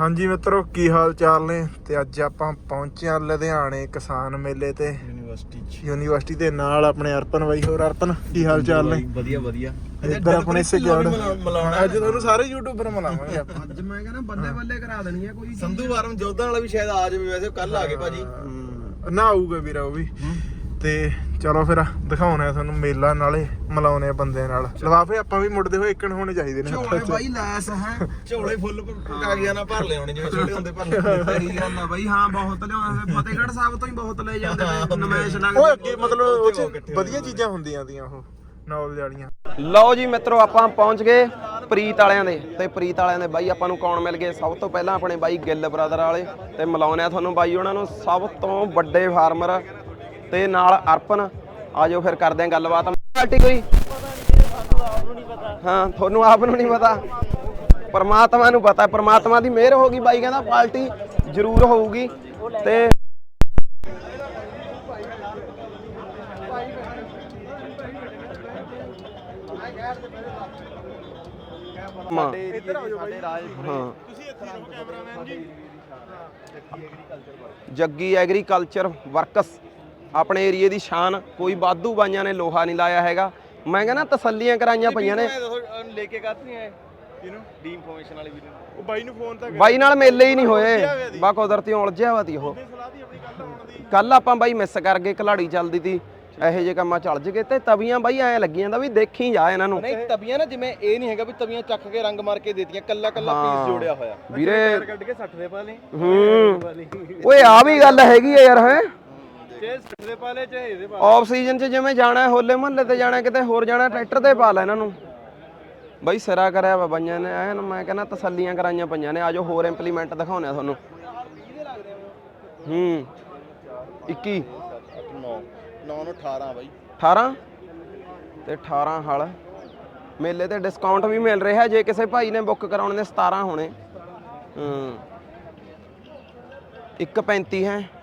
ਹਾਂਜੀ ਮਿੱਤਰੋ ਕੀ ਹਾਲ ਚਾਲ ਨੇ? ਤੇ ਅੱਜ ਆਪਾਂ ਪਹੁੰਚੇ ਹਾਂ ਲੁਧਿਆਣੇ ਕਿਸਾਨ ਮੇਲੇ ਤੇ। ਯੂਨੀਵਰਸਿਟੀ ਚ। ਯੂਨੀਵਰਸਿਟੀ ਦੇ ਨਾਲ ਆਪਣੇ ਅਰਪਨ ਬਾਈ ਹੋਰ ਅਰਪਨ ਕੀ ਹਾਲ ਚਾਲ ਨੇ ਵਧੀਆ ਵਧੀਆ। ਇੱਧਰ ਆਪਣੇ ਮਿਲਾਉਣਾ ਅੱਜ ਤੁਹਾਨੂੰ ਸਾਰੇ ਯੂਟਿਊਬਰ ਮਿਲਾਵਾਂਗੇ ਆਪਾਂ। ਅੱਜ ਮੈਂ ਕਹਿੰਦਾ ਬੱਲੇ ਬੱਲੇ ਕਰਾ ਦੇਣੀ ਹੈ ਕੋਈ ਸੰਧੂ ਵਾਰਮ ਜੋਧਾਂ ਵਾਲਾ ਵੀ ਸ਼ਾਇਦ ਆ ਜਾਵੇ ਵੈਸੇ ਕੱਲ ਆ ਗਏ ਭਾਜੀ। ਨਾ ਆਊਗਾ ਵੀਰਾ ਉਹ ਵੀ। ਤੇ ਚਲੋ ਫਿਰ ਦਿਖਾਉਣੇ ਆ ਤੁਹਾਨੂੰ ਮੇਲਾ ਨਾਲੇ ਮਿਲਾਉਣੇ ਆ ਬੰਦੇ ਨਾਲ। ਲਵਾਫੇ ਆਪਾਂ ਵੀ ਮੁੜਦੇ ਹੋਏ ਇੱਕਣ ਹੋਣੇ ਚਾਹੀਦੇ ਨੇ ਝੋਲੇ। ਬਾਈ ਲੈਸ ਹੈ। ਝੋਲੇ ਫੁੱਲ ਕਾਗਜ਼ਾਂ ਨਾਲ ਭਰ ਲਿਆਉਣੇ ਜਿਵੇਂ ਛੋਟੇ ਹੁੰਦੇ ਭਰ ਲਿਆਉਣੇ ਸਹੀ ਗੱਲ ਆ ਬਾਈ ਹਾਂ ਬਹੁਤ ਲਿਆਉਂਦੇ ਫਤਿਹਗੜ੍ਹ ਸਾਹਿਬ ਤੋਂ ਹੀ ਬਹੁਤ ਲੈ ਜਾਂਦੇ ਨੇ ਨਮੈਸ਼ ਉਹ ਲੱਗਦੇ ਅੱਗੇ ਮਤਲਬ ਉਹ 'ਚ ਵਧੀਆ ਚੀਜ਼ਾਂ ਹੁੰਦੀਆਂ ਦੀਆਂ ਉਹ ਨੌਲੇਜ ਵਾਲੀਆਂ ਲਓ ਜੀ ਮਿੱਤਰੋ ਆਪਾਂ ਪਹੁੰਚ ਗਏ ਪ੍ਰੀਤ ਵਾਲਿਆਂ ਦੇ। ਤੇ ਪ੍ਰੀਤ ਵਾਲਿਆਂ ਦੇ ਬਾਈ ਆਪਾਂ ਨੂੰ ਕੌਣ ਮਿਲ ਗਏ? ਸਭ ਤੋਂ ਪਹਿਲਾਂ ਆਪਣੇ ਬਾਈ ਗਿੱਲ ਬ੍ਰਦਰ ਵਾਲੇ ਤੇ ਮਿਲਾਉਂਦੇ ਆ ਤੁਹਾਨੂੰ ਬਾਈ ਉਹਨਾਂ ਨੂੰ। ਸਭ ਤੋਂ ਵੱਡੇ ਫਾਰਮਰ ਤੇ ਨਾਲ ਅਰਪਨ। ਆਜੋ ਫਿਰ ਕਰਦੇ ਆ ਗੱਲਬਾਤ। ਪਾਰਟੀ ਕੋਈ? ਹਾਂ, ਤੁਹਾਨੂੰ ਆਪ ਨੂੰ ਨਹੀਂ ਪਤਾ। ਪਰਮਾਤਮਾ ਨੂੰ ਪਤਾ। ਪਰਮਾਤਮਾ ਦੀ ਮਿਹਰ ਹੋਗੀ ਬਾਈ, ਕਹਿੰਦਾ ਪਾਰਟੀ ਜ਼ਰੂਰ ਹੋਊਗੀ। ਤੇ ਮਾਂ ਇੱਧਰ ਆ ਜਾਓ ਹਾਂ। ਤੁਸੀਂ ਇੱਥੇ ਰਹੋ ਕੈਮਰਾਮੈਨ ਜੀ ਜੱਗੀ ਐਗਰੀਕਲਚਰ ਵਰਕਸ। ਆਪਣੇ ਏਰੀਏ ਦੀ ਸ਼ਾਨ ਕੋਈ ਬਾਦੂ ਬਾਈਆਂ ਨੇ ਲੋਹਾ ਨਹੀਂ ਲਾਇਆ ਹੈਗਾ। ਮੈਂ ਕਹਿੰਦਾ ਤਸੱਲੀਆਂ ਕਰਾਈਆਂ ਪਈਆਂ ਨੇ। ਲੈ ਕੇ ਕਾਹਤੋਂ ਆਏ? ਇਹਨੂੰ ਡੀ ਇਨਫੋਰਮੇਸ਼ਨ ਵਾਲੇ ਵੀਡੀਓ ਉਹ ਬਾਈ ਨੂੰ ਫੋਨ ਤਾਂ ਬਾਈ ਨਾਲ ਮੇਲੇ ਹੀ ਨਹੀਂ ਹੋਏ। ਬਾ ਕੁਦਰਤੀ ਉਲਝਿਆ ਵਾ ਤੀ ਉਹ। ਕੱਲ ਆਪਾਂ ਬਾਈ ਮਿਸ ਕਰ ਗਏ ਖਿਲਾੜੀ ਚੱਲਦੀ ਤੀ। ਇਹੋ ਜਿਹੇ ਕੰਮਾਂ ਚੱਲ ਜਗੇ ਤੇ ਤਵੀਆਂ ਬਾਈ ਐ ਲੱਗੀਆਂ ਦਾ ਵੀ ਦੇਖੀ ਜਾ ਇਹਨਾਂ ਨੂੰ। ਨਹੀਂ ਤਵੀਆਂ ਨਾ ਜਿਵੇਂ ਇਹ ਨਹੀਂ ਹੈਗਾ ਵੀ ਤਵੀਆਂ ਚੱਕ ਕੇ ਰੰਗ ਮਾਰ ਕੇ ਦੇਤੀਆਂ। ਕੱਲਾ ਕੱਲਾ। ਪੀਸ ਜੋੜਿਆ ਹੋਇਆ। ਵੀਰੇ। ਕੱਢ ਕੇ 60 ਦੇ ਪਾ ਲਈ। ਹੂੰ। ਓਏ ਆ ਵੀ ਗੱਲ ਹੈਗੀ ਆ ਯਾਰ ਹੈ? ਜੇ 60 ਦੇ ਪਾ ਲੈ ਚਾਹੇ ਇਹਦੇ ਆਫ ਸੀਜ਼ਨ 'ਚ ਜਿਵੇਂ ਜਾਣਾ ਹੈ, ਹੋਲੇ ਮਹੱਲੇ ਤੇ ਜਾਣਾ ਕਿਤੇ ਹੋਰ ਜਾਣਾ ਟਰੈਕਟਰ ਤੇ ਪਾ ਲੈ ਇਹਨਾਂ ਨੂੰ। ਬਾਈ ਸਿਰਾ ਕਰਿਆ ਵਾ ਬਾਈਆਂ ਨੇ ਐਨ ਮੈਂ ਕਹਿੰਦਾ ਤਸੱਲੀਆਂ ਕਰਾਈਆਂ ਪਈਆਂ ਨੇ ਆਜੋ ਹੋਰ ਇੰਪਲੀਮੈਂਟ ਦਿਖਾਉਣੇ ਆ ਤੁਹਾਨੂੰ। ਹੂੰ। 21 9 9 ਨੂੰ 18 ਬਾਈ। 18 ਤੇ 18 ਹਲ। ਮੇਲੇ ਤੇ ਡਿਸਕਾਊਂਟ ਵੀ ਮਿਲ ਰਿਹਾ ਜੇ ਕਿਸੇ ਭਾਈ ਨੇ ਬੁੱਕ ਕਰਾਉਣੇ ਨੇ 17 ਹੋਣੇ। ਹੂੰ। 135 ਹੈ।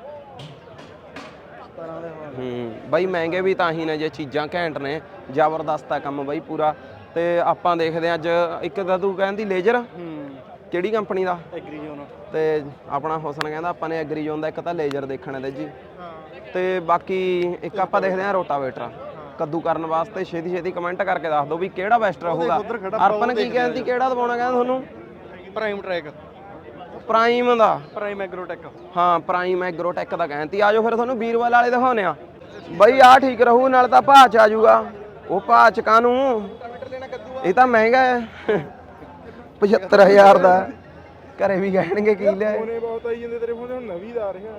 ਹੂੰ ਬਾਈ ਮਹਿੰਗੇ ਵੀ ਤਾਂ ਹੀ ਨੇ ਜੇ ਚੀਜ਼ਾਂ ਘੈਂਟ ਨੇ ਜ਼ਬਰਦਸਤ ਆ ਕੰਮ ਬਾਈ ਪੂਰਾ। ਤੇ ਆਪਾਂ ਦੇਖਦੇ ਹਾਂ ਅੱਜ ਇੱਕ ਤਾਂ ਤੂੰ ਕਹਿੰਦੀ ਲੇਜ਼ਰ? ਹੂੰ। ਕਿਹੜੀ ਕੰਪਨੀ ਦਾ? ਐਗਰੀ ਜ਼ੋਨ ਤੇ ਆਪਣਾ ਹੁਸਨ ਕਹਿੰਦਾ ਆਪਾਂ ਨੇ ਐਗਰੀ ਜ਼ੋਨ ਦਾ ਇੱਕ ਤਾਂ ਲੇਜ਼ਰ ਦੇਖਣੇ ਤੇ ਜੀ। ਤੇ ਬਾਕੀ ਇੱਕ ਆਪਾਂ ਦੇਖਦੇ ਹਾਂ ਰੋਟਾਵੇਟਰ। ਕੱਦੂ ਕਰਨ ਵਾਸਤੇ ਛੇਤੀ ਛੇਤੀ ਕਮੈਂਟ ਕਰਕੇ ਦੱਸ ਦਿਓ ਵੀ ਕਿਹੜਾ ਬੈਸਟ ਰਹੂਗਾ। ਅਰਪਨ ਕੀ ਕਹਿੰਦੀ ਕਿਹੜਾ ਦਵਾਉਣਾ ਕਹਿੰਦਾ ਤੁਹਾਨੂੰ? ਪ੍ਰਾਈਮ ਟਰੈਕ ਪ੍ਰਾਈਮ ਦਾ। ਪ੍ਰਾਈਮ ਐਗਰੋਟੈਕ ਹਾਂ ਪ੍ਰਾਈਮ ਐਗਰੋਟੈਕ ਦਾ ਕਹਿੰਦੀ ਆਜੋ ਫਿਰ ਤੁਹਾਨੂੰ ਵੀਰਵਾਲ ਵਾਲੇ ਦਿਖਾਉਨੇ ਆ ਬਈ ਆ ਠੀਕ ਰਹੂ ਨਾਲ ਤਾਂ ਭਾਅ ਚ ਆ ਜਾਊਗਾ। ਉਹ ਭਾਅ ਚ ਕਾਨੂੰ ਇਹ ਤਾਂ ਮਹਿੰਗਾ ਹੈ। 75000 ਦਾ। ਘਰੇ ਵੀ ਕਹਿਣਗੇ ਕੀ ਲਿਆ ਫੋਨੇ ਬਹੁਤ ਆਈ ਜਾਂਦੇ ਤੇਰੇ ਫੋਨ ਤੇ ਹੁਣ ਨਵੀਂ ਦਾ ਆ ਰਿਹਾ।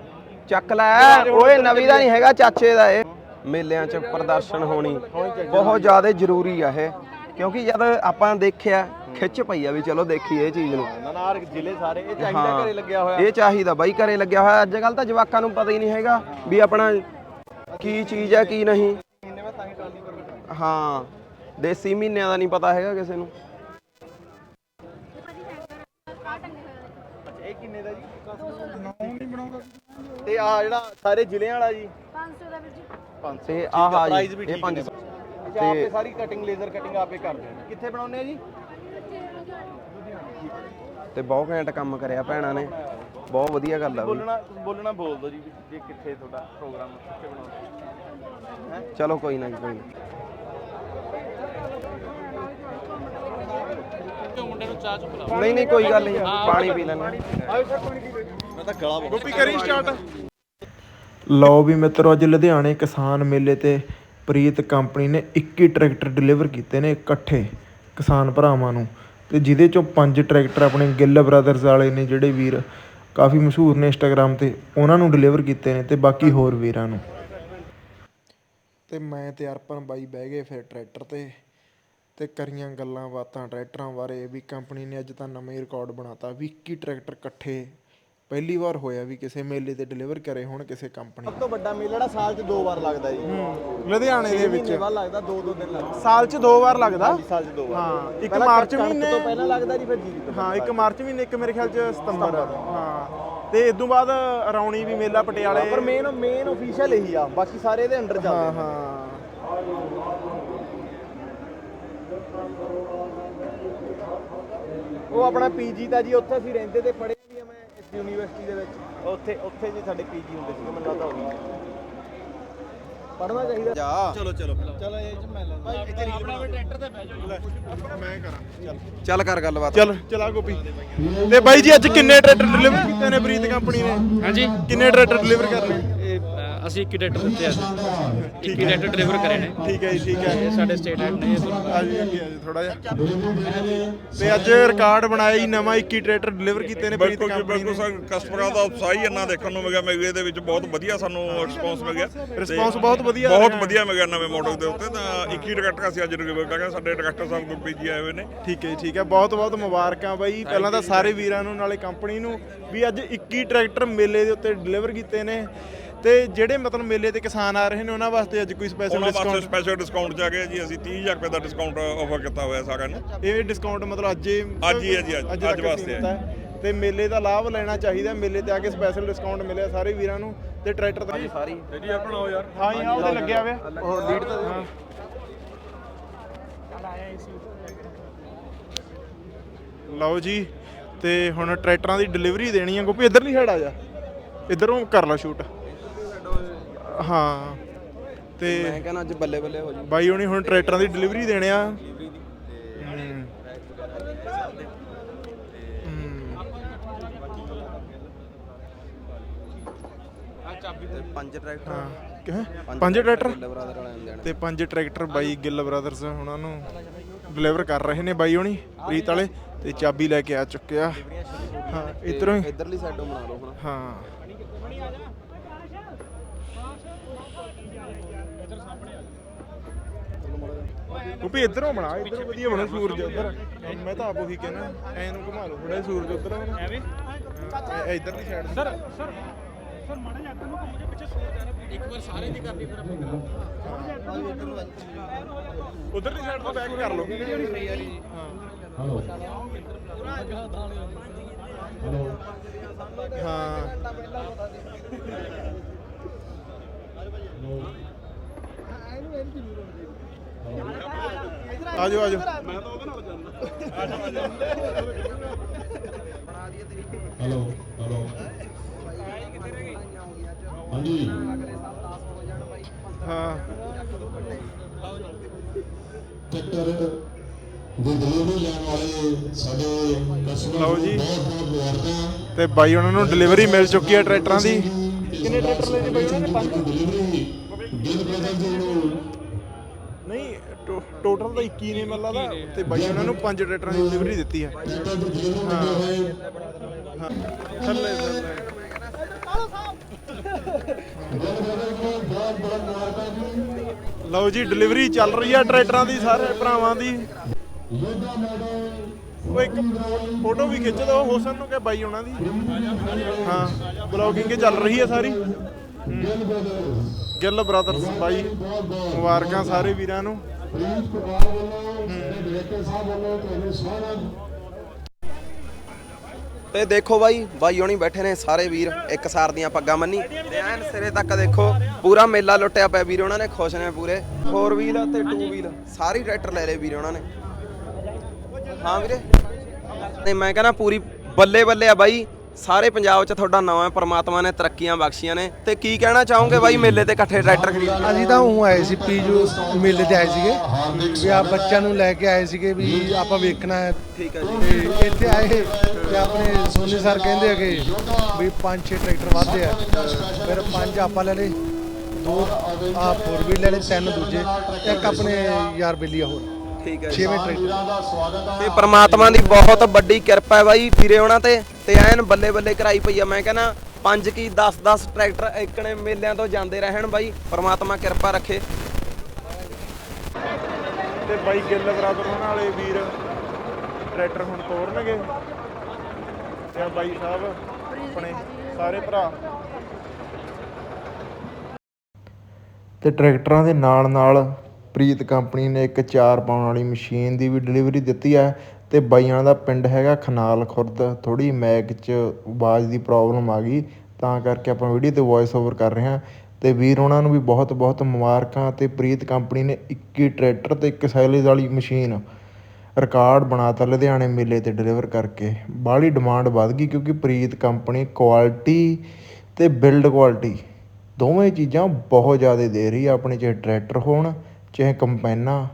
ਚੱਕ ਲੈ। ਓਏ ਨਵੀਂ ਦਾ ਨਹੀਂ ਹੈਗਾ ਚਾਚੇ ਦਾ ਇਹ। ਮੇਲਿਆਂ 'ਚ ਪ੍ਰਦਰਸ਼ਨ ਹੋਣੀ। ਬਹੁਤ ਜ਼ਿਆਦਾ ਜ਼ਰੂਰੀ ਆ ਇਹ। ਕਿਉਂਕਿ ਜਦ ਆਪਾਂ ਦੇਖਿਆ ਖਿੱਚ ਪਈ ਆ ਵੀ ਚਲੋ ਦੇਖੀਏ ਇਹ ਚੀਜ਼ ਨੂੰ। ਨਾਨਾਰ ਜ਼ਿਲ੍ਹੇ ਸਾਰੇ ਇਹ ਚਾਹੀਦਾ ਹਾਂ। ਘਰੇ ਲੱਗਿਆ ਹੋਇਆ। ਇਹ ਚਾਹੀਦਾ ਬਾਈ ਘਰੇ ਲੱਗਿਆ ਹੋਇਆ। ਅੱਜ ਕੱਲ ਤਾਂ ਜਵਾਕਾਂ ਨੂੰ ਪਤਾ ਹੀ ਨਹੀਂ ਹੈਗਾ ਵੀ ਆਪਣਾ ਕੀ ਚੀਜ਼ ਹੈ ਕੀ ਨਹੀਂ। ਹੀ ਦੇਸੀ ਮਹੀਨਿਆਂ ਦਾ ਨਹੀਂ ਪਤਾ ਹੈਗਾ ਕਿਸੇ ਨੂੰ। ਇਹ ਕਿੰਨੇ ਦਾ ਜੀ? ਤੇ ਆ ਜਿਹੜਾ ਸਾਰੇ ਜ਼ਿਲ੍ਹਿਆਂ ਵਾਲਾ ਜੀ? 500 ਦਾ ਵੀਰ ਜੀ। 500 ਤੇ ਆਹ ਜੀ ਇਹ ਠੀਕ 500 ਅੱਛਾ ਆਪੇ ਸਾਰੀ ਕਟਿੰਗ ਲੇਜ਼ਰ ਕਟਿੰਗ ਆਪੇ ਕਰਦੇ ਹੋ ਕਿੱਥੇ ਬਣਾਉਂਦੇ ਆ ਜੀ? ਤੇ ਬਹੁਤ ਘੈਂਟ ਕੰਮ ਕਰਿਆ ਭੈਣਾਂ ਨੇ। ਬਹੁਤ ਵਧੀਆ ਗੱਲ ਆ ਵੀ। ਬੋਲਣਾ ਬੋਲਣਾ ਬੋਲ ਦਿਓ ਜੀ ਜੇ ਕਿੱਥੇ ਤੁਹਾਡਾ ਪ੍ਰੋਗਰਾਮ ਕਿੱਥੇ ਬਣਾਉਂਦੇ। ਚਲੋ ਕੋਈ ਨਾ ਜੀ, ਕੋਈ ਨਾ। ਨਹੀਂ ਨਹੀਂ ਕੋਈ ਗੱਲ ਨਹੀਂ। ਪਾਣੀ ਪੀ ਲੈਣਾ ਮੈਂ ਤਾਂ ਗਲਾ ਬਹੁਤ ਗੋਪੀ ਕਰੀ ਸਟਾਰਟ ਲਓ ਵੀ ਮਿੱਤਰੋ ਅੱਜ ਲੁਧਿਆਣੇ ਕਿਸਾਨ ਮੇਲੇ ਤੇ ਪ੍ਰੀਤ ਕੰਪਨੀ ਨੇ 21 ਟਰੈਕਟਰ ਡਿਲੀਵਰ ਕੀਤੇ ਨੇ ਇਕੱਠੇ ਕਿਸਾਨ ਭਰਾਵਾਂ ਨੂੰ। ਅਤੇ ਜਿਹਦੇ ਚੋਂ ਪੰਜ ਟਰੈਕਟਰ ਆਪਣੇ ਗਿੱਲ ਬ੍ਰਦਰਜ਼ ਵਾਲੇ ਨੇ ਜਿਹੜੇ ਵੀਰ ਕਾਫੀ ਮਸ਼ਹੂਰ ਨੇ ਇੰਸਟਾਗ੍ਰਾਮ ਤੇ, ਉਹਨਾਂ ਨੂੰ ਡਿਲੀਵਰ ਕੀਤੇ ਨੇ ਅਤੇ ਬਾਕੀ ਹੋਰ ਵੀਰਾਂ ਨੂੰ। ਅਤੇ ਮੈਂ ਤੇ ਅਰਪਨ ਬਾਈ ਬਹਿ ਗਏ ਫਿਰ ਟਰੈਕਟਰ ਤੇ ਤੇ ਕਰੀਆਂ ਗੱਲਾਂ ਬਾਤਾਂ ਟਰੈਕਟਰਾਂ ਬਾਰੇ। ਵੀ ਕੰਪਨੀ ਨੇ ਅੱਜ ਤਾਂ ਨਵੇਂ ਹੀ ਰਿਕਾਰਡ ਬਣਾਤਾ, ਵੀ 21 ਟਰੈਕਟਰ ਇਕੱਠੇ ਪਹਿਲੀ ਵਾਰ ਹੋਇਆ ਵੀ ਕਿਸੇ ਮੇਲੇ ਤੇ ਡਿਲੀਵਰ ਕਰੇ ਹੋਣ ਕਿਸੇ ਕੰਪਨੀ ਸਭ ਤੋਂ ਵੱਡਾ ਮੇਲਾ ਜਿਹੜਾ ਸਾਲ 'ਚ ਦੋ ਵਾਰ ਲੱਗਦਾ ਜੀ। ਲੁਧਿਆਣੇ ਦੇ ਵਿੱਚ। ਮਹੀਨੇ ਬਾਅਦ ਲੱਗਦਾ ਦੋ ਦੋ ਦਿਨ ਲੱਗਦਾ। ਸਾਲ 'ਚ ਦੋ ਵਾਰ ਲੱਗਦਾ? ਸਾਲ 'ਚ ਦੋ ਵਾਰ। ਹਾਂ ਇੱਕ ਪਹਿਲਾਂ ਮਾਰਚ ਕਣਕ ਮਹੀਨੇ ਤੋਂ ਪਹਿਲਾਂ ਲੱਗਦਾ ਜੀ ਫਿਰ ਜੀਰੀ ਤੋਂ ਹਾਂ ਇੱਕ ਮਾਰਚ ਮਹੀਨੇ ਇੱਕ ਮੇਰੇ ਖਿਆਲ 'ਚ ਸਤੰਬਰ। ਹਾਂ ਤੇ ਇਦੋਂ ਬਾਅਦ ਰੌਣੀ ਵੀ ਮੇਲਾ ਪਟਿਆਲੇ ਪਰ ਮੇਨ ਮੇਨ ਅਫੀਸ਼ੀਅਲ ਇਹੀ ਆ। ਬਾਕੀ ਸਾਰੇ ਇਹਦੇ ਅੰਡਰ ਹਾਂ ਚੱਲਦੇ ਨੇ। ਹਾਂ। ਉਹ ਆਪਣਾ ਪੀਜੀ ਤਾਂ ਜੀ ਉੱਥੇ ਅਸੀਂ ਰਹਿੰਦੇ ਤੇ ਇਸ ਯੂਨੀਵਰਸਿਟੀ ਦੇ ਵਿੱਚ। ਉੱਥੇ ਉੱਥੇ ਜੀ ਸਾਡੇ ਪੀਜੀ ਹੁੰਦੇ ਸੀ ਮੈਨੂੰ ਲੱਗਦਾ ਉਹੀ। ਪੜ੍ਹਨਾ ਚਾਹੀਦਾ। ਜਾ। ਚਲੋ ਚਲੋ। ਚਲੋ ਇਹ ਚ ਮੈਂ ਲੈਂਦਾ ਆਪਣਾ ਵੀ ਟਰੈਕਟਰ ਤੇ ਬਹਿ ਜਾਓ। ਮੈਂ ਕਰਾਂ। ਚੱਲ। ਚੱਲ ਕਰ ਗੱਲਬਾਤ। ਚੱਲ ਚਲਾ ਗੋਪੀ। ਤੇ ਬਾਈ ਜੀ ਅੱਜ ਕਿੰਨੇ ਟਰੈਕਟਰ ਡਿਲੀਵਰ ਕੀਤੇ ਨੇ ਪ੍ਰੀਤ ਕੰਪਨੀ ਨੇ? ਹਾਂਜੀ। ਕਿੰਨੇ ਟਰੈਕਟਰ ਡਿਲੀਵਰ ਕਰਨੇ ਇਹ ਅ, ਅਸੀਂ ਇੱਕ ਡਾਕਟਰ ਦਿੱਤੇ ਅੱਜ ਇੱਕ ਡਾਕਟਰ ਡਿਲੀਵਰ ਕਰੇ ਨੇ। ਠੀਕ ਹੈ ਜੀ ਠੀਕ ਹੈ। ਸਾਡੇ ਸਟੇਟ ਹੈਡ ਨੇ ਇਹ ਆ ਜੀ ਅੱਗੇ ਆ ਜੀ ਥੋੜਾ ਜਿਹਾ। ਤੇ ਅੱਜ ਰਿਕਾਰਡ ਬਣਾਇਆ ਜੀ ਨਵਾਂ 21 ਟਰੈਕਟਰ ਡਿਲੀਵਰ ਕੀਤੇ ਨੇ ਪ੍ਰੀਤ ਬਿਲਕੁਲ ਜੀ ਕੰਪਨੀ ਬਿਲਕੁਲ ਨੇ। ਸਾਨੂੰ ਕਸਟਮਰਾਂ ਦਾ ਉਤਸ਼ਾਹ ਹੀ ਇੰਨਾ ਦੇਖਣ ਨੂੰ ਮਿਲਿਆ। ਮੇਲੇ ਦੇ ਵਿੱਚ ਬਹੁਤ ਵਧੀਆ ਸਾਨੂੰ ਰਿਸਪੌਂਸ ਮਿਲ ਗਿਆ ਤੇ ਰਿਸਪੌਂਸ ਬਹੁਤ ਵਧੀਆ ਬਹੁਤ ਰਿਹਾ। ਵਧੀਆ ਮਿਲ ਗਿਆ ਨਵੇਂ ਮਾਡਲ ਦੇ ਉੱਤੇ। ਤਾਂ 21 ਟਰੈਕਟਰ ਅਸੀਂ ਅੱਜ ਰਿਵਿਊ ਕਰਾਂਗੇ ਸਾਡੇ ਡਾਇਰੈਕਟਰ ਸਾਹਿਬ ਗੁਰਪ੍ਰੀਤ ਜੀ ਆਏ ਹੋਏ ਨੇ। ਠੀਕ ਹੈ ਜੀ, ਠੀਕ ਹੈ। ਬਹੁਤ ਬਹੁਤ ਮੁਬਾਰਕਾਂ ਬਾਈ। ਪਹਿਲਾਂ ਤਾਂ ਸਾਰੇ ਵੀਰਾਂ ਨੂੰ ਨਾਲੇ ਕੰਪਨੀ ਨੂੰ ਵੀ ਅੱਜ 21 ਟਰੈਕਟਰ ਮੇਲੇ ਦੇ ਉੱਤੇ ਡਿਲੀਵਰ ਕੀਤੇ ਨੇ। ਤੇ ਜਿਹੜੇ ਮਤਲਬ ਮੇਲੇ ਤੇ ਕਿਸਾਨ ਆ ਰਹੇ ਨੇ ਉਹਨਾਂ ਵਾਸਤੇ ਅੱਜ ਕੋਈ ਸਪੈਸ਼ਲ ਉਹਨਾਂ ਵਾਸਤੇ ਡਿਸਕਾਊਂਟ ਸਪੈਸ਼ਲ ਡਿਸਕਾਊਂਟ ਚ ਆ ਗਏ ਜੀ ਅਸੀਂ 30000 ਰੁਪਏ ਦਾ ਡਿਸਕਾਊਂਟ ਆਫਰ ਕੀਤਾ ਹੋਇਆ ਸਾਰਿਆਂ ਨੂੰ। ਇਹ ਡਿਸਕਾਊਂਟ ਮਤਲਬ ਅੱਜ ਹੀ ਅੱਜ ਹੀ ਹੈ ਜੀ, ਅੱਜ- ਤੱਕ ਵਾਸਤੇ ਸੀਮਿਤ ਹੈ। ਤੇ ਮੇਲੇ ਦਾ ਲਾਭ ਲੈਣਾ ਚਾਹੀਦਾ ਮੇਲੇ ਤੇ ਆ ਕੇ ਸਪੈਸ਼ਲ ਡਿਸਕਾਊਂਟ ਮਿਲਿਆ ਸਾਰੇ ਵੀਰਾਂ ਨੂੰ ਤੇ ਟਰੈਕਟਰ ਦਾ ਸਾਰੀ। ਜੀ ਆਪਣਾ ਯਾਰ। ਹਾਂ ਜੀ ਹਾਂ ਉਹਦੇ ਲੱਗਿਆ ਹੋਇਆ ਉਹ ਲੀਡ ਤਾਂ ਹਾਂ। ਲਓ ਜੀ ਤੇ ਹੁਣ ਟਰੈਕਟਰਾਂ ਦੀ ਡਿਲੀਵਰੀ ਦੇਣੀ ਆ ਗੋਪੀ ਇਧਰਲੀ ਸਾਈਡ ਆ ਜਾ। ਇਧਰੋਂ ਕਰ ਲਾ ਸ਼ੂਟ ਹਾਂ। ਤੇ ਮੈਂ ਕਹਿੰਦਾ ਅੱਜ ਬੱਲੇ ਬੱਲੇ ਹੋ ਜੂ ਬਾਈ ਹੁਣੀ ਹੁਣ ਟਰੈਕਟਰਾਂ ਦੀ ਡਿਲੀਵਰੀ ਦੇਣੇ ਆ। ਤੇ ਪੰਜ ਟਰੈਕਟਰ। ਹਾਂ। ਕਿਹ? ਪੰਜ ਟਰੈਕਟਰ ਬੱਲੇ ਬਰਾਦਰ ਵਾਲਿਆਂ ਨੂੰ। ਦੇਣ ਤੇ ਪੰਜ ਟਰੈਕਟਰ ਬਾਈ ਗਿੱਲ ਬ੍ਰਦਰਸ ਉਹਨਾਂ ਨੂੰ ਡਿਲੀਵਰ ਕਰ ਰਹੇ ਨੇ ਬਾਈ ਹੁਣੀ ਪ੍ਰੀਤ ਵਾਲੇ। ਤੇ ਚਾਬੀ ਲੈ ਕੇ ਆ ਚੁੱਕਿਆ ਹਾਂ ਇਧਰੋਂ ਹੀ। ਇਧਰਲੀ ਸਾਈਡੋਂ ਬਣਾ ਲਓ ਹੁਣ। ਹਾਂ। ਗੋਪੀ ਇਧਰੋਂ ਬਣਾ ਇਧਰੋਂ ਵਧੀਆ ਬਣਾ ਸੂਰਜ ਉਧਰ। ਮੈਂ ਤਾਂ ਆਪ ਉਹੀ ਕਹਿਣਾ ਐ ਨੂੰ ਘੁਮਾ ਲਓ ਥੋੜਾ ਸੂਰਜ ਉਧਰ ਐਵੇਂ? ਇਧਰਲੀ ਸਾਈਡ ਸਰ ਸਰ ਸਰ ਮਾੜਾ ਜਿਹਾ ਨੂੰ ਘੁੰਮ ਕੇ ਪਿੱਛੇ ਸੂਰਜ ਆਣਾ ਇੱਕ ਵਾਰ ਸਾਰੇ ਦੀ ਕਰਨੀ ਫਿਰ ਉਧਰਲੀ ਸਾਈਡ ਤੋਂ ਬੈਕ ਕਰ ਲਓ। ਹਾਂ। ਹਾਂ ਆਜੋ ਆਜੋ। ਹੈਲੋ ਹੈਲੋ ਹਾਂਜੀ। ਹਾਂ। ਟਰੈਕਟਰ ਦੀ ਡਿਲੀਵਰੀ ਲੈਣ ਵਾਲੇ ਸਾਡੇ ਕਸਟਮਰ ਨੂੰ ਜੀ। ਬਹੁਤ ਬਹੁਤ ਮੁਬਾਰਕਾਂ। ਤੇ ਬਾਈ ਉਹਨਾਂ ਨੂੰ ਡਿਲੀਵਰੀ ਮਿਲ ਚੁੱਕੀ ਹੈ ਟਰੈਕਟਰਾਂ ਦੀ। ਕਿੰਨੇ ਟਰੈਕਟਰ ਲਏ ਨੇ ਬਾਈ ਉਹਨਾਂ ਨੇ ਪੰਜ? ਡਿਲੀਵਰੀ ਗਿਲ ਬ੍ਰਦਰ ਜੀ ਨੂੰ ਨਹੀਂ ਟੋਟਲ ਤਾਂ 21 ਨੇ ਮੱਲਾ ਦਾ ਤੇ ਬਾਈ ਉਹਨਾਂ ਨੂੰ ਪੰਜ ਟਰੈਕਟਰਾਂ ਦੀ ਡਿਲੀਵਰੀ ਦਿੱਤੀ ਹੈ। ਹਾਂ। ਦੀ ਥੱਲੇ ਥੱਲੇ ਲਓ ਜੀ ਡਿਲੀਵਰੀ ਚੱਲ ਰਹੀ ਹੈ ਟਰੈਕਟਰਾਂ ਦੀ, ਸਾਰੇ ਭਰਾਵਾਂ ਦੀ। ਉਹ ਇੱਕ ਫੋਟੋ ਵੀ ਖਿੱਚ ਦਿਓ ਹੁਸਨ ਨੂੰ ਕਿ ਬਾਈ ਉਹਨਾਂ ਦੀ। ਹਾਂ ਬਲੌਗਿੰਗ ਚੱਲ ਰਹੀ ਹੈ ਸਾਰੀ। ਗਿੱਲ ਬ੍ਰਦਰਸ ਬਾਈ, ਮੁਬਾਰਕਾਂ ਸਾਰੇ ਵੀਰਾਂ ਨੂੰ। ਪ੍ਰੀਤ ਕੁਮਾਰ ਵੱਲੋਂ ਸਾਡੇ ਡਾਇਰੈਕਟਰ ਸਾਹਿਬ ਵੱਲੋਂ ਤੁਹਾਨੂੰ ਸਾਰਾ ਤੇ ਦੇਖੋ ਬਾਈ ਬਾਈ ਹੋਣੀ ਬੈਠੇ ਨੇ ਸਾਰੇ ਵੀਰ, ਇੱਕ ਸਾਰ ਦੀਆਂ ਪੱਗਾਂ ਮੰਨੀ ਤੇ ਐਨ ਸਿਰੇ ਤੱਕ ਦੇਖੋ, ਪੂਰਾ ਮੇਲਾ ਲੁੱਟਿਆ ਪਿਆ ਵੀਰ ਉਹਨਾਂ ਨੇ, ਖੁਸ਼ ਨੇ ਪੂਰੇ। 4 ਵੀਲ ਤੇ 2 ਵੀਲ ਸਾਰੇ ਟਰੈਕਟਰ ਲੈ ਲਏ ਵੀਰ ਉਹਨਾਂ ਨੇ। ਹਾਂ ਵੀਰੇ। ਤੇ ਮੈਂ ਕਹਿੰਦਾ ਪੂਰੀ ਬੱਲੇ ਬੱਲੇ ਆ ਬਾਈ। ਸਾਰੇ ਪੰਜਾਬ 'ਚ ਤੁਹਾਡਾ ਨਾਮ ਹੈ ਪ੍ਰਮਾਤਮਾ ਨੇ ਤਰੱਕੀਆਂ ਬਖਸ਼ੀਆਂ ਨੇ। ਤੇ ਕੀ ਕਹਿਣਾ ਚਾਹੋਗੇ ਬਾਈ ਮੇਲੇ ਤੇ ਇਕੱਠੇ ਟਰੈਕਟਰ ਖਰੀਦ ਅਸੀਂ ਤਾਂ ਉਹ ਆਏ ਸੀ ਪੀਜੂ ਮੇਲੇ ਤੇ ਆਏ ਸੀਗੇ। ਵੀ ਆ ਬੱਚਿਆਂ ਨੂੰ ਲੈ ਕੇ ਆਏ ਸੀਗੇ ਵੀ ਆਪਾਂ ਵੇਖਣਾ ਹੈ। ਠੀਕ ਹੈ ਜੀ। ਇੱਥੇ ਆਏ ਤੇ ਆਪਣੇ ਸੋਨੀ ਸਰ ਕਹਿੰਦੇ ਹੈਗੇ ਵੀ ਪੰਜ ਛੇ ਟਰੈਕਟਰ ਵਾਧੇ ਆ। ਫਿਰ ਪੰਜ ਆਪਾਂ ਲੈ ਲਏ ਦੋ ਆ ਫੋਰ ਵੀ ਲੈ ਲਏ ਤਿੰਨ ਦੂਜੇ ਇੱਕ ਆਪਣੇ ਯਾਰ ਬੇਲੀਆ ਹੋਰ। ਠੀਕ ਹੈ ਜੀ। ਛੇਵੇਂ ਟਰੈਕਟਰ ਤੇ। ਪ੍ਰਮਾਤਮਾ ਦੀ ਬਹੁਤ ਵੱਡੀ ਕਿਰਪਾ ਹੈ ਬਾਈ ਵੀਰੇ ਉਹਨਾਂ ਤੇ। ਤੇ ਐਨ ਬੱਲੇ ਬੱਲੇ ਕਰਾਈ ਪਈ ਆ। ਮੈਂ ਕਹਿੰਦਾ ਪੰਜ ਕੀ 10 10 ਟਰੈਕਟਰ ਇਕਣੇ ਮੇਲਿਆਂ ਤੋਂ ਜਾਂਦੇ ਰਹਿਣ ਬਾਈ। ਪ੍ਰਮਾਤਮਾ ਕਿਰਪਾ ਰੱਖੇ। ਤੇ ਬਾਈ ਗਿੱਲ ਬਰਾਦਰ ਉਹਨਾਂ ਵਾਲੇ ਵੀਰ ਟਰੈਕਟਰ ਹੁਣ ਤੋਰਨਗੇ ਤੇ ਆਹ ਬਾਈ ਸਾਹਿਬ ਆਪਣੇ ਸਾਰੇ ਭਰਾ। ਤੇ ਟਰੈਕਟਰਾਂ ਦੇ ਨਾਲ ਨਾਲ ਪ੍ਰੀਤ ਕੰਪਨੀ ਨੇ ਇੱਕ ਚਾਰ ਪਾਉਣ ਵਾਲੀ ਮਸ਼ੀਨ ਦੀ ਵੀ ਡਿਲੀਵਰੀ ਦਿੱਤੀ ਹੈ ਅਤੇ ਬਾਈਆਂ ਦਾ ਪਿੰਡ ਹੈਗਾ ਖਨਾਲ ਖੁਰਦ। ਥੋੜ੍ਹੀ ਮੈਕ 'ਚ ਆਵਾਜ਼ ਦੀ ਪ੍ਰੋਬਲਮ ਆ ਗਈ, ਤਾਂ ਕਰਕੇ ਆਪਾਂ ਵੀਡੀਓ ਤੇ ਵੌਇਸ ਓਵਰ ਕਰ ਰਹੇ ਹਾਂ। ਅਤੇ ਵੀਰ ਉਹਨਾਂ ਨੂੰ ਵੀ ਬਹੁਤ ਬਹੁਤ ਮੁਬਾਰਕਾਂ ਅਤੇ ਪ੍ਰੀਤ ਕੰਪਨੀ ਨੇ 21 ਟਰੈਕਟਰ ਅਤੇ ਇੱਕ ਸਾਈਲੇਜ ਵਾਲੀ ਮਸ਼ੀਨ ਰਿਕਾਰਡ ਬਣਾਤਾ ਲੁਧਿਆਣੇ ਮੇਲੇ ਤੇ ਡਿਲੀਵਰ ਕਰਕੇ। ਬਾਹਲੀ ਡਿਮਾਂਡ ਵੱਧ ਗਈ ਕਿਉਂਕਿ ਪ੍ਰੀਤ ਕੰਪਨੀ ਕੁਆਲਿਟੀ ਤੇ ਬਿਲਡ ਕੁਆਲਿਟੀ ਦੋਵੇਂ ਚੀਜ਼ਾਂ ਬਹੁਤ ਜ਼ਿਆਦਾ ਦੇ ਰਹੀ ਆ ਆਪਣੇ ਚਾਹੇ ਟਰੈਕਟਰ ਹੋਣ ਚਾਹੇ ਕੰਪੈਨਾ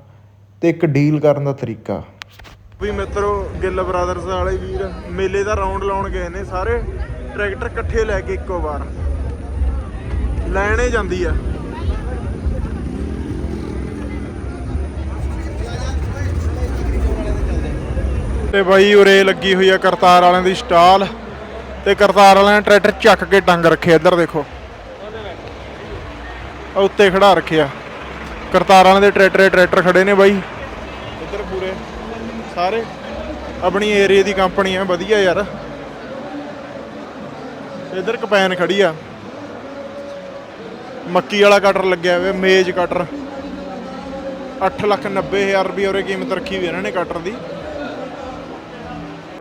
ਤੇ ਇੱਕ ਡੀਲ ਕਰਨ ਦਾ ਤਰੀਕਾ। ਵੀ ਮਿੱਤਰੋ, ਗਿੱਲ ਬ੍ਰਦਰਸ ਵਾਲੇ ਵੀਰ, ਮੇਲੇ ਦਾ ਰਾਉਂਡ ਲਾਉਣ ਗਏ ਨੇ ਸਾਰੇ, ਟਰੈਕਟਰ ਇਕੱਠੇ ਲੈ ਕੇ ਇੱਕੋ ਵਾਰ। ਲੈਣੇ ਜਾਂਦੀ ਆ। ਤੇ ਬਾਈ ਉਰੇ ਲੱਗੀ ਹੋਈ ਆ ਕਰਤਾਰ ਵਾਲਿਆਂ ਦੀ ਸਟਾਲ। ਤੇ ਕਰਤਾਰ ਵਾਲਿਆਂ ਨੇ ਟਰੈਕਟਰ ਚੱਕ ਕੇ ਟੰਗ ਰੱਖਿਆ ਇੱਧਰ ਦੇਖੋ। ਉੱਤੇ ਖੜਾ ਰੱਖਿਆ। ਕਰਤਾਰ ਦੇ ਟਰੈਕਟਰ ਟਰੈਕਟਰ ਖੜੇ ਨੇ ਬਾਈ। ਇੱਧਰ ਪੂਰੇ ਸਾਰੇ। ਆਪਣੀ ਏਰੀਆ ਦੀ ਕੰਪਨੀ ਆ ਵਧੀਆ ਯਾਰ। ਇੱਧਰ ਕਪੈਨ ਖੜੀ ਆ। ਮੱਕੀ ਵਾਲਾ ਕਟਰ ਲੱਗਿਆ ਹੋਇਆ ਮੇਜ ਕਟਰ 8 ਲੱਖ 90 ਹਜ਼ਾਰ ਰੁਪਏ ਉਹਰੇ ਕੀਮਤ ਰੱਖੀ ਹੋਈ ਇਹਨਾਂ ਨੇ ਕਟਰ ਦੀ।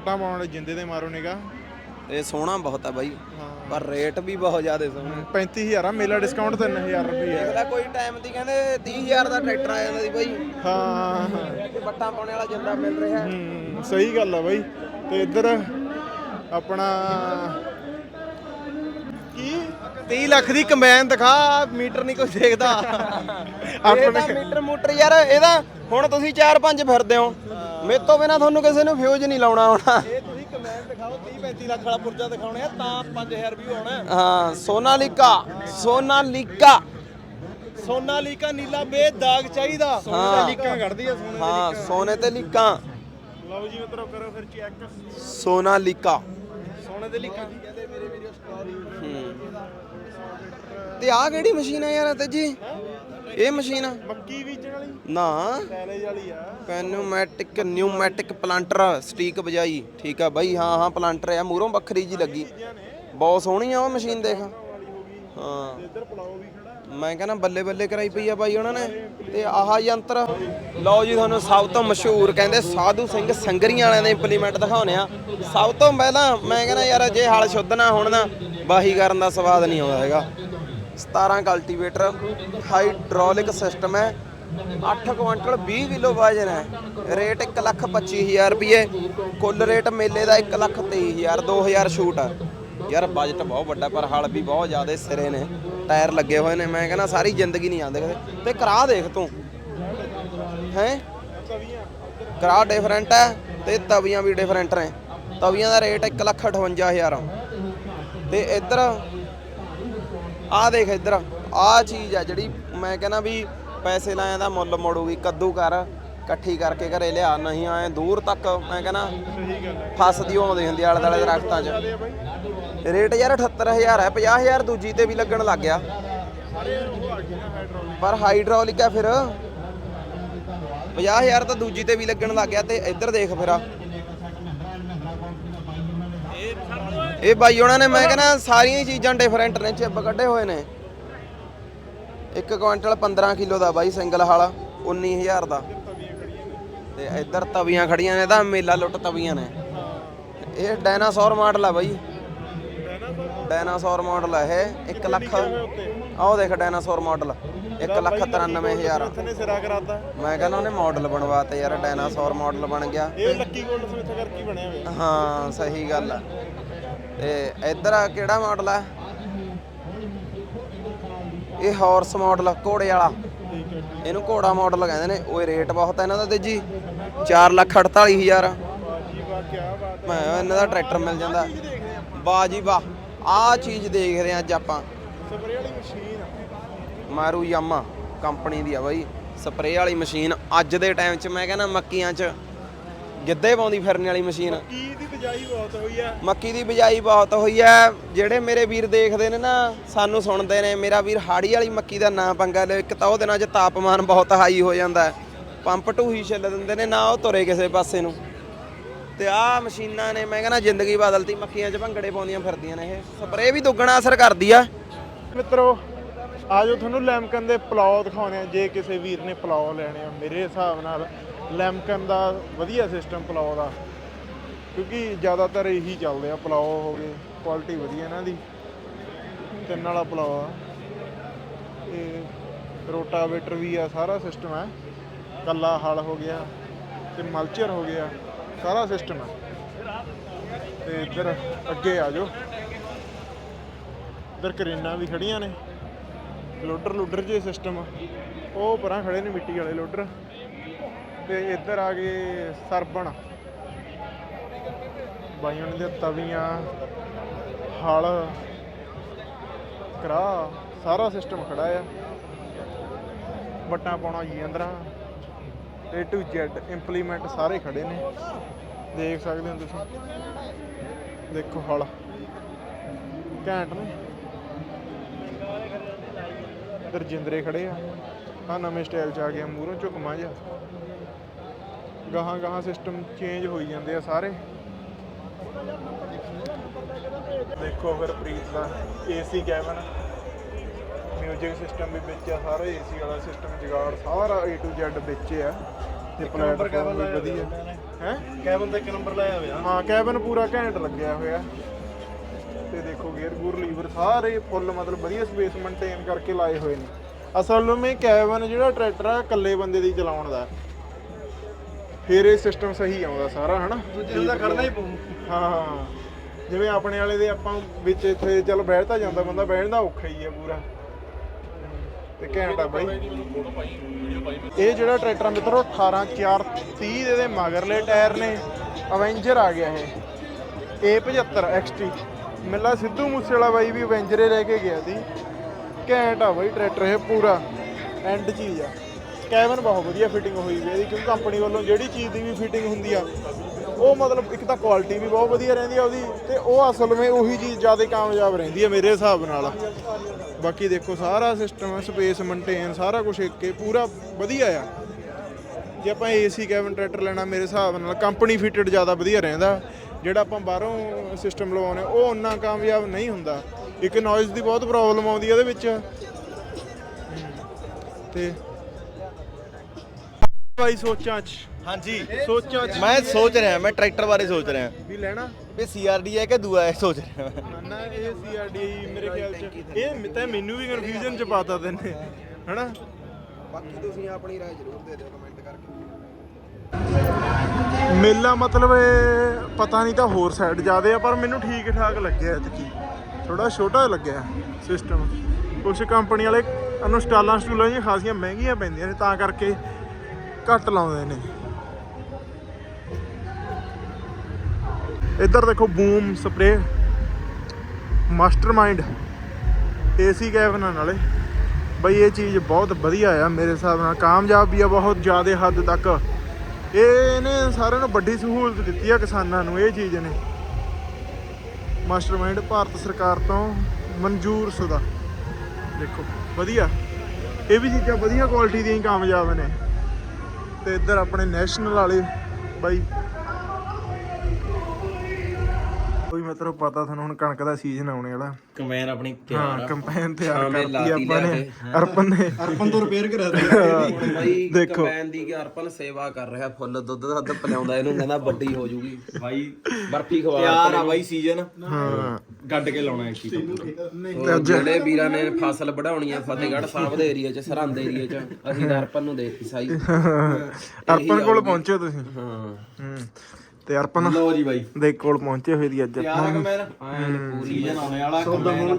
ਟਾਂ ਪਾਉਣ ਵਾਲੇ ਜਿੰਦੇ ਦੇ ਮਾਰੋ ਨਿਗਾ ਇਹ ਸੋਹਣਾ ਬਹੁਤ ਆ ਬਾਈ। ਪਰ ਰੇਟ ਵੀ ਬਹੁਤ ਜ਼ਿਆਦਾ ਸੋਹਣਾ 35000 ਆ ਮੇਲਾ ਡਿਸਕਾਊਂਟ 3000 ਰੁਪਏ ਇਹਦਾ ਕੋਈ ਟਾਈਮ ਦੀ ਕਹਿੰਦੇ 30000 ਦਾ ਟਰੈਕਟਰ ਆ ਜਾਂਦਾ ਸੀ ਬਾਈ। ਹਾਂ ਤੇ ਬੱਟਾਂ ਪਾਉਣੇ ਵਾਲਾ ਜਿੰਦਾ ਮਿਲ ਰਿਹਾ। ਹੈ। ਹੂੰ, ਸਹੀ ਗੱਲ ਆ ਬਾਈ। ਤੇ ਇੱਧਰ ਆਪਣਾ ਕੀ? 30 ਲੱਖ ਦੀ ਕੰਬਾਈਨ ਦਿਖਾ ਮੀਟਰ ਨਹੀਂ ਕੋਈ ਦੇਖਦਾ। ਇਹਦਾ ਮੀਟਰ ਮੂਟਰ ਯਾਰ ਇਹਦਾ ਹੁਣ ਤੁਸੀਂ 4-5 ਫਿਰਦੇ ਹੋ। ਮੇਰੇ ਤੋਂ ਬਿਨਾ ਤੁਹਾਨੂੰ ਕਿਸੇ ਨੂੰ ਫਿਊਜ਼ ਨਹੀਂ ਲਾਉਣਾ ਆਉਣਾ। ਇਹ ਤੁਸੀਂ ਕੰਬਾਈਨ ਦਿਖਾਓ 30 35 ਲੱਖ ਵਾਲਾ ਪੁਰਜਾ ਦਿਖਾਉਣੇ ਆ ਤਾਂ 5000 ਵੀ ਆਉਣਾ ਹਾਂ ਸੋਨਾਲੀਕਾ ਸੋਨਾਲੀਕਾ। ਸੋਨਾਲੀਕਾ ਨੀਲਾ ਬੇ ਦਾਗ ਚਾਹੀਦਾ ਆ ਸੋਨੇ ਹਾਂ ਸੋਨੇ ਤੇ ਲੀਕਾਂ। ਲਓ ਜੀ ਮਿੱਤਰੋ ਕਰੋ ਫਿਰ ਚੈੱਕ ਸੋਨਾਲੀਕਾ। ਸੋਨੇ ਦੇ ਲੀਕਾਂ ਤੇ ਆਹ ਕਿਹੜੀ ਮਸ਼ੀਨ ਆ ਯਾਰ ਤੇਜੀ ਇਹ ਮਸ਼ੀਨ ਆ। ਮੱਕੀ ਬੀਜਣ ਵਾਲੀ? ਨਾ। ਸੈਲੇਜ ਵਾਲੀ ਆ। ਪੈਨੋਮੈਟਿਕ ਨਿਊਮੈਟਿਕ ਪਲਾਂਟਰ ਸਟੀਕ ਬਜਾਈ। ਠੀਕ ਆ ਬਾਈ ਹਾਂ ਹਾਂ ਪਲਾਂਟਰ ਆ। ਮੂਹਰੋਂ ਵੱਖਰੀ ਜੀ ਲੱਗੀ। ਬਹੁਤ ਸੋਹਣੀ ਆ ਉਹ ਮਸ਼ੀਨ ਦੇਖ। ਹਾਂ ਇੱਧਰ ਪਲਾਓ ਵੀ ਮੈਂ ਕਹਿੰਦਾ ਬੱਲੇ ਬੱਲੇ ਕਰਾਈ ਪਈ ਆ ਬਾਈ ਉਹਨਾਂ ਨੇ ਤੇ ਆਹ ਯੰਤਰ ਲਓ ਜੀ ਤੁਹਾਨੂੰ ਸਭ ਤੋਂ ਮਸ਼ਹੂਰ ਕਹਿੰਦੇ ਸਾਧੂ ਸਿੰਘ ਸੰਗਰੀਆਂ ਵਾਲਿਆਂ ਦੇ ਇੰਪਲੀਮੈਂਟ ਦਿਖਾਉਣੇ ਆ। ਸਭ ਤੋਂ ਪਹਿਲਾਂ ਮੈਂ ਕਹਿੰਦਾ ਯਾਰ ਜੇ ਹਲ ਸ਼ੁੱਧ ਨਾ ਹੋਣ ਨਾ ਵਾਹੀ ਕਰਨ ਦਾ ਸਵਾਦ ਨਹੀਂ ਆਉਂਦਾ ਹੈਗਾ। 17 ਕਲਟੀਵੇਟਰ ਹਾਈਡ੍ਰੋਲਿਕ ਸਿਸਟਮ ਹੈ। 8 ਕੁਇੰਟਲ 20 ਕਿਲੋ ਵਜਨ ਹੈ। ਰੇਟ 125000 ਰੁਪਏ ਕੁੱਲ ਰੇਟ ਮੇਲੇ ਦਾ 123000 2000 ਛੂਟ ਯਾਰ ਬਜਟ ਬਹੁਤ ਵੱਡਾ ਪਰ ਹਲ ਵੀ ਬਹੁਤ ਜ਼ਿਆਦਾ ਸਿਰੇ ਨੇ। ਟਾਇਰ ਲੱਗੇ ਹੋਏ ਨੇ, ਮੈਂ ਕਹਿੰਦਾ ਸਾਰੀ ਜ਼ਿੰਦਗੀ ਨਹੀਂ ਆਉਂਦੇ ਕਦੇ ਤੇ ਕਰਾ ਦੇਖ ਤੂੰ। ਹੈ? ਕਰਾ ਡਿਫਰੈਂਟ ਹੈ ਤੇ ਤਵੀਆਂ ਵੀ ਡਿਫਰੈਂਟ ਨੇ। ਤਵੀਆਂ ਦਾ ਰੇਟ 158000 ਤੇ ਇੱਧਰ ਆਹ ਦੇਖ ਇੱਧਰ ਆਹ ਚੀਜ਼ ਆ ਜਿਹੜੀ ਮੈਂ ਕਹਿੰਦਾ ਵੀ ਪੈਸੇ ਲਾਇਆ ਦਾ ਮੁੱਲ ਮੋੜੂਗੀ ਕੱਦੂ ਕਰ ਇਕੱਠੀ ਕਰਕੇ ਘਰੇ ਲਿਆ, ਨਹੀਂ ਆਏ ਦੂਰ ਤੱਕ, ਮੈਂ ਕਹਿੰਦਾ ਫਸਦੀ ਆਉਂਦੀ ਹੁੰਦੀ ਆਲੇ ਦੁਆਲੇ ਦਰਖਤਾਂ 'ਚ। ਰੇਟ ਯਾਰ 78000 ਹੈ 50000 ਦੂਜੀ ਤੇ ਵੀ ਲੱਗਣ ਲੱਗ ਗਿਆ। ਪਰ ਹਾਈਡ੍ਰੋਲਿਕ ਹੈ ਫਿਰ। 50000 ਤਾਂ ਦੂਜੀ ਤੇ ਵੀ ਲੱਗਣ ਲੱਗ ਗਿਆ ਤੇ ਇੱਧਰ ਦੇਖ ਫਿਰ ਆ। ਇਹ ਬਾਈ ਉਹਨਾਂ ਨੇ, ਮੈਂ ਕਹਿੰਦਾ ਸਾਰੀਆਂ ਚੀਜ਼ਾਂ ਡਿਫਰੈਂਟ ਨੇ ਚਿੱਬ ਕੱਢੇ ਹੋਏ ਨੇ। ਇੱਕ ਕੁਇੰਟਲ 15 ਕਿਲੋ ਦਾ ਬਾਈ, ਸਿੰਗਲ ਹਾਲ 19000 ਦਾ। ਤੇ ਇੱਧਰ ਤਵੀਆਂ ਖੜੀਆਂ ਨੇ ਤਾਂ ਮੇਲਾ ਲੁੱਟ ਤਵੀਆਂ ਨੇ। ਇਹ ਡਾਇਨਾਸੌਰ ਮਾਡਲ ਆ ਬਾਈ। ਡਾਇਨਾਸੌਰ ਮਾਡਲ ਆ ਇਹ। 1 ਲੱਖ ਆਹ ਦੇਖ ਡਾਇਨਾਸੌਰ ਮਾਡਲ। 1 ਲੱਖ 93000 ਨੇ ਸਿਰਾ ਕਰਾਤਾ? ਮੈਂ ਕਹਿੰਦਾ ਉਹਨੇ ਮਾਡਲ ਬਣਵਾਤੇ ਯਾਰ ਡਾਇਨਾਸੌਰ ਮਾਡਲ ਬਣ ਗਿਆ। ਇਹ ਲੱਕੀ ਗੋਲਡ ਸਮਿਥ ਕਰਕੇ ਹੀ ਬਣਿਆ ਹੋਇਆ। ਹਾਂ ਸਹੀ ਗੱਲ ਆ। ਤੇ ਇੱਧਰ ਆ ਕਿਹੜਾ ਮਾਡਲ ਆ? ਇਹ ਹਾਰਸ ਮਾਡਲ ਘੋੜੇ ਵਾਲਾ। ਇਹਨੂੰ ਘੋੜਾ ਮਾਡਲ ਕਹਿੰਦੇ ਨੇ। ਓਏ ਰੇਟ ਬਹੁਤ ਆ ਇਹਨਾਂ ਦਾ ਤੇ ਜੀ 4 ਲੱਖ 48000 ਜੀ ਵਾਹ ਕੀ ਬਾਤ ਮੈਂ ਕਿਹਾ ਇਹਨਾਂ ਦਾ ਟਰੈਕਟਰ ਮਿਲ ਜਾਂਦਾ। ਵਾਹ ਜੀ ਵਾਹ। ਆਹ ਚੀਜ਼ ਦੇਖਦੇ ਹਾਂ ਅੱਜ ਆਪਾਂ। ਸਪਰੇ ਵਾਲੀ ਮਸ਼ੀਨ ਮਾਰੂ ਯਾਮਾ ਕੰਪਨੀ ਦੀ ਆ ਬਾਈ। ਸਪਰੇਅ ਵਾਲੀ ਮਸ਼ੀਨ ਅੱਜ ਦੇ ਟਾਈਮ 'ਚ ਮੈਂ ਕਹਿੰਦਾ ਮੱਕੀਆਂ 'ਚ ਗਿੱਧੇ ਪਾਉਂਦੀ ਫਿਰਨ ਵਾਲੀ ਮਸ਼ੀਨ। ਕੀ ਦੀ ਬਜਾਈ ਬਹੁਤ ਹੋਈ ਆ। ਮੱਕੀ ਦੀ ਬਿਜਾਈ ਬਹੁਤ ਹੋਈ ਐ ਜਿਹੜੇ ਮੇਰੇ ਵੀਰ ਦੇਖਦੇ ਨੇ ਨਾ ਸਾਨੂੰ ਸੁਣਦੇ ਨੇ ਮੇਰਾ ਵੀਰ ਹਾੜੀ ਵਾਲੀ ਮੱਕੀ ਦਾ ਨਾਂ ਪੰਗਾ ਲਿਓ। ਇੱਕ ਤਾਂ ਉਹ ਦਿਨਾਂ 'ਚ ਤਾਪਮਾਨ ਬਹੁਤ ਹਾਈ ਹੋ ਜਾਂਦਾ। ਪੰਪ ਪੰਪ ਢੂਹੀ ਛੱਲ ਦਿੰਦੇ ਨੇ, ਨਾ ਉਹ ਤੁਰੇ ਕਿਸੇ ਪਾਸੇ ਨੂੰ। ਤੇ ਆਹ ਮਸ਼ੀਨਾਂ ਨੇ, ਮੈਂ ਕਹਿੰਦਾ ਜ਼ਿੰਦਗੀ ਬਦਲਤੀ, ਮੱਖੀਆਂ 'ਚ ਭੰਗੜੇ ਪਾਉਂਦੀਆਂ ਫਿਰਦੀਆਂ ਨੇ ਇਹ। ਸਪਰੇਅ ਵੀ ਦੁੱਗਣਾ ਅਸਰ ਕਰਦੀ ਆ। ਮਿੱਤਰੋ, ਆਜੋ ਤੁਹਾਨੂੰ ਲੈਮਕਨ ਦੇ ਪਲਾਓ ਦਿਖਾਉਂਦੇ ਆ ਜੇ ਕਿਸੇ ਵੀਰ ਨੇ ਪਲਾਓ ਲੈਣੇ ਆ, ਮੇਰੇ ਹਿਸਾਬ ਨਾਲ ਲੈਮਕਨ ਦਾ ਵਧੀਆ ਸਿਸਟਮ ਪਲਾਓ ਦਾ। ਕਿਉਂਕਿ ਜ਼ਿਆਦਾਤਰ ਇਹੀ ਚੱਲਦੇ ਆ, ਪਲਾਓ ਹੋ ਗਏ ਕੁਆਲਿਟੀ ਵਧੀਆ ਇਹਨਾਂ ਦੀ। ਤਿੰਨ ਵਾਲਾ ਪਲਾਓ ਆ। ਤੇ ਰੋਟਾਵੇਟਰ ਵੀ ਆ, ਸਾਰਾ ਸਿਸਟਮ ਹੈ ਕੱਲਾ ਹਲ ਹੋ ਗਿਆ ਤੇ ਮਲਚਰ ਹੋ ਗਿਆ, ਸਾਰਾ ਸਿਸਟਮ ਹੈ ਤੇ ਇੱਧਰ ਅੱਗੇ ਆ ਜਾਓ। ਇੱਧਰ ਕਰੇਨਾਂ ਵੀ ਖੜੀਆਂ ਨੇ। ਲੋਡਰ ਲੋਡਰ ਜੇ ਸਿਸਟਮ ਉਹ ਪਰਾਂ ਖੜੇ ਨੇ ਮਿੱਟੀ ਵਾਲੇ ਲੋਡਰ। ਤੇ ਇੱਧਰ ਆ ਗਏ ਸਰਬਣ। ਬਾਈਆਂ ਦੇ ਤਵੀਆਂ, ਹਲ ਕਰਾ ਸਾਰਾ ਸਿਸਟਮ ਖੜਾ ਆ। ਵੱਟਾਂ ਪਾਉਣਾ ਜੀ ਅੰਦਰਾਂ। A to Z ਇੰਪਲੀਮੈਂਟ ਸਾਰੇ ਖੜੇ ਨੇ। ਦੇਖ ਸਕਦੇ ਹੋ ਤੁਸੀਂ। ਦੇਖੋ ਹਲ। ਘੈਂਟ ਨੇ। ਇੱਧਰ ਜਿੰਦਰੇ ਖੜੇ ਆ। ਆ ਨਵੇਂ ਸਟਾਈਲ ਚ ਆ ਗਿਆ। ਮੂਹਰੋਂ ਝੁਕਮਾ ਜਿਹਾ। ਗਾਹਾਂ ਗਾਹਾਂ ਸਿਸਟਮ ਚੇਂਜ ਹੋਈ ਜਾਂਦੇ ਆ ਸਾਰੇ। ਦੇਖੋ ਫਿਰ ਪ੍ਰੀਤ ਦਾ ਏਸੀ ਕੈਬਨ ਮਿਊਜ਼ਿਕ ਸਿਸਟਮ ਵੀ ਵਿੱਚ ਆ ਸਾਰਾ ਏਸੀ ਵਾਲਾ ਸਿਸਟਮ ਜਗਾੜ ਸਾਰਾ A to Z ਵਿੱਚ ਆ। ਤੇ ਪਲੇਟਫਾਰਮ ਵੀ ਵਧੀਆ। ਹੈ? ਕੈਬਨ ਤੇ ਇੱਕ ਨੰਬਰ ਲਾਇਆ ਹੋਇਆ। ਹਾਂ ਕੈਬਨ ਪੂਰਾ ਘੈਂਟ ਲੱਗਿਆ ਹੋਇਆ। ਤੇ ਦੇਖੋ ਗੇਅਰ ਗੂਰ ਲੀਵਰ ਸਾਰੇ ਫੁੱਲ ਮਤਲਬ ਵਧੀਆ ਸਪੇਸ ਮੇਨਟੇਨ ਕਰਕੇ ਲਾਏ ਹੋਏ ਨੇ। ਅਸਲ ਵਿੱਚ ਕੈਬਨ ਜਿਹੜਾ ਟਰੈਕਟਰ ਆ ਇਕੱਲੇ ਬੰਦੇ ਦੀ ਚਲਾਉਣ ਦਾ। ਫਿਰ ਇਹ ਸਿਸਟਮ ਸਹੀ ਆਉਂਦਾ ਸਾਰਾ ਹਨਾ? ਦੂਜੇ ਦਾ ਖੜਨਾ ਹੀ ਪਊ। ਹਾਂ ਜਿਵੇਂ ਆਪਣੇ ਵਾਲੇ ਦੇ ਆਪਾਂ ਵਿੱਚ ਇੱਥੇ ਚੱਲ ਬੈਠ ਤਾਂ ਜਾਂਦਾ ਬੰਦਾ ਬੈਠਣ ਦਾ ਔਖਾ ਹੀ ਆ ਪੂਰਾ। ਤੇ ਘੈਂਟ ਆ ਬਾਈ। ਇਹ ਜਿਹੜਾ ਟਰੈਕਟਰ ਆ ਮਿੱਤਰੋ 18 4 30 ਦੇ ਮਗਰਲੇ ਟਾਇਰ ਨੇ। ਅਵੈਂਜਰ ਆ ਗਿਆ ਇਹ। A75 XT ਮਿਲਾ ਸਿੱਧੂ ਮੂਸੇਵਾਲਾ ਬਾਈ ਵੀ ਅਵੈਂਜਰ ਹੀ ਲੈ ਕੇ ਗਿਆ ਸੀ। ਘੈਂਟ ਆ ਬਾਈ ਟਰੈਕਟਰ ਇਹ ਪੂਰਾ। ਐਂਡ ਚੀਜ਼ ਆ। ਕੈਬਨ ਬਹੁਤ ਵਧੀਆ ਫਿਟਿੰਗ ਹੋਈ ਵੀ ਇਹਦੀ, ਕਿਉਂਕਿ ਕੰਪਨੀ ਵੱਲੋਂ ਜਿਹੜੀ ਚੀਜ਼ ਦੀ ਵੀ ਫਿਟਿੰਗ ਹੁੰਦੀ ਆ ਉਹ ਮਤਲਬ ਇੱਕ ਤਾਂ ਕੁਆਲਿਟੀ ਵੀ ਬਹੁਤ ਵਧੀਆ ਰਹਿੰਦੀ ਆ ਉਹਦੀ ਤੇ ਉਹ ਅਸਲ ਵਿੱਚ ਉਹੀ ਚੀਜ਼ ਜ਼ਿਆਦਾ ਕਾਮਯਾਬ ਰਹਿੰਦੀ ਆ ਮੇਰੇ ਹਿਸਾਬ ਨਾਲ। ਬਾਕੀ ਦੇਖੋ ਸਾਰਾ ਸਿਸਟਮ ਸਪੇਸ ਮੇਨਟੇਨ ਸਾਰਾ ਕੁਝ ਇੱਕੇ ਪੂਰਾ ਵਧੀਆ ਆ। ਜੇ ਆਪਾਂ ਏਸੀ ਕੈਬਨ ਟਰੈਕਟਰ ਲੈਣਾ ਮੇਰੇ ਹਿਸਾਬ ਨਾਲ ਕੰਪਨੀ ਫਿਟਡ ਜ਼ਿਆਦਾ ਵਧੀਆ ਰਹਿੰਦਾ। ਜਿਹੜਾ ਆਪਾਂ ਬਾਹਰੋਂ ਸਿਸਟਮ ਲਵਾਉਨੇ ਉਹ ਉਨਾ ਕਾਮਯਾਬ ਨਹੀਂ ਹੁੰਦਾ। ਇੱਕ ਨੋਇਜ਼ ਦੀ ਬਹੁਤ ਪ੍ਰੋਬਲਮ ਆਉਂਦੀ ਉਹਦੇ ਵਿੱਚ। ਹਮ, ਤੇ। ਭਾਈ ਸੋਚਾਂ ਚ। ਹਾਂਜੀ। ਸੋਚੋ ਮੈਂ ਸੋਚ ਰਿਹਾ ਮੈਂ ਟਰੈਕਟਰ ਬਾਰੇ ਸੋਚ ਰਿਹਾ। ਵੀ ਲੈਣਾ? ਵੀ ਸੀਆਰਡੀ ਹੈ ਕਿ ਦੂਆ ਹੈ? ਸੋਚ ਰਿਹਾ ਨਾ ਇਹ ਸੀਆਰਡੀ ਮੇਰੇ ਖਿਆਲ ਚ। ਇਹ ਤਾਂ ਮੈਨੂੰ ਵੀ ਕਨਫਿਊਜ਼ਨ ਚ ਪਾਤਾ ਤੈਨੇ। ਹਨਾ? ਬਾਕੀ ਤੁਸੀਂ ਆਪਣੀ ਰਾਏ ਜ਼ਰੂਰ ਦੇ ਦਿਓ ਕਮੈਂਟ ਕਰਕੇ। ਮੇਲਾ ਮਤਲਬ ਪਤਾ ਨਹੀਂ ਤਾਂ ਹੋਰ ਸਾਈਡ ਜਾਦੇ ਆ ਪਰ ਮੈਨੂੰ ਠੀਕ ਠਾਕ ਲੱਗਿਆ ਇਤਕੀ ਥੋੜਾ ਛੋਟਾ ਲੱਗਿਆ ਸਿਸਟਮ ਕੁਝ ਕੰਪਨੀ ਵਾਲੇ ਅਨੁਸਟਾਲਾਂ ਸਟੂਲਾਂ ਜੀ ਖਾਸੀਆਂ ਮਹਿੰਗੀਆਂ ਪੈਂਦੀਆਂ ਨੇ ਤਾਂ ਕਰਕੇ ਘੱਟ ਲਾਉਂਦੇ ਨੇ। ਇੱਧਰ ਦੇਖੋ ਬੂਮ ਸਪਰੇ ਮਾਸਟਰਮਾਈਂਡ ਏਸੀ ਕੈਬਨਾਂ ਨਾਲੇ। ਬਈ ਇਹ ਚੀਜ਼ ਬਹੁਤ ਵਧੀਆ ਆ ਮੇਰੇ ਹਿਸਾਬ ਨਾਲ, ਕਾਮਯਾਬ ਵੀ ਆ ਬਹੁਤ ਜ਼ਿਆਦਾ ਹੱਦ ਤੱਕ। ਇਹਨੇ ਸਾਰਿਆਂ ਨੂੰ ਵੱਡੀ ਸਹੂਲਤ ਦਿੱਤੀ ਆ ਕਿਸਾਨਾਂ ਨੂੰ, ਇਹ ਚੀਜ਼ ਨੇ ਮਾਸਟਰਮਾਈਂਡ ਭਾਰਤ ਸਰਕਾਰ ਤੋਂ ਮਨਜ਼ੂਰ ਸਦਾ। ਦੇਖੋ, ਵਧੀਆ। ਇਹ ਵੀ ਚੀਜ਼ਾਂ ਵਧੀਆ ਕੁਆਲਿਟੀ ਦੀਆਂ ਹੀ ਕਾਮਯਾਬ ਨੇ। ਤੇ ਇੱਧਰ ਆਪਣੇ ਨੈਸ਼ਨਲ ਵਾਲੇ, ਬਾਈ ਕੋਈ ਮਤਲਬ ਪਤਾ ਤੁਹਾਨੂੰ ਹੁਣ ਕਣਕ ਦਾ ਸੀਜ਼ਨ ਆਉਣੇ ਵਾਲਾ। ਕਮੈਨ ਆਪਣੀ ਹਾਂ ਕੰਪੈਨ ਤਿਆਰ ਸ਼ਾਮੇ ਕਰਤੀ ਲਾਤੀ ਆਪਾਂ ਨੇ। ਲਿਆ ਅਰਪਨ ਨੇ। ਅਰਪਨ ਤੋਂ ਰਿਪੇਅਰ ਕਰਾ ਬਾਈ ਦੇਖੋ। ਕਮੈਨ ਦੀ ਕਿ ਅਰਪਨ ਸੇਵਾ ਕਰ ਰਿਹਾ ਫੁੱਲ ਦੁੱਧ ਦਾ ਦੁੱਧ ਪਿਲਾਉਂਦਾ ਇਹਨੂੰ ਕਹਿੰਦਾ ਵੱਡੀ ਹੋ ਜੂਗੀ। ਬਾਈ ਬਰਫੀ ਖਵਾ ਤਿਆਰ ਆ ਬਾਈ ਸੀਜ਼ਨ ਹਾਂ। ਗੱਡ ਕੇ ਲਾਉਣਾ ਹੈ ਕੀ ਤੇ ਅੱਜ ਜਿਹੜੇ ਵੀਰਾਂ ਨੇ ਫਸਲ ਵਢਾਉਣੀ ਆ ਫਤਿਹਗੜ੍ਹ ਸਾਹਿਬ ਦੇ ਏਰੀਆ 'ਚ ਸਰਹੰਦ ਏਰੀਆ 'ਚ ਅਸੀਂ ਤਾਂ ਅਰਪਨ ਨੂੰ ਦੇਤੀ ਸਾਈ। ਅਰਪਨ ਕੋਲ ਪਹੁੰਚੇ ਤੁਸੀਂ। ਹਾਂ। ਹੂੰ। ਤੇ ਅਰਪਨ ਲਓ ਜੀ ਬਾਈ। ਦੇ ਕੋਲ ਪਹੁੰਚੇ ਹੋਏ ਦੀ ਅੱਜ ਤਿਆਰ ਆ ਕਮੈਨ। ਐਨ ਪੂਰੀ ਸੀਜ਼ਨ ਆਉਣੇ ਵਾਲਾ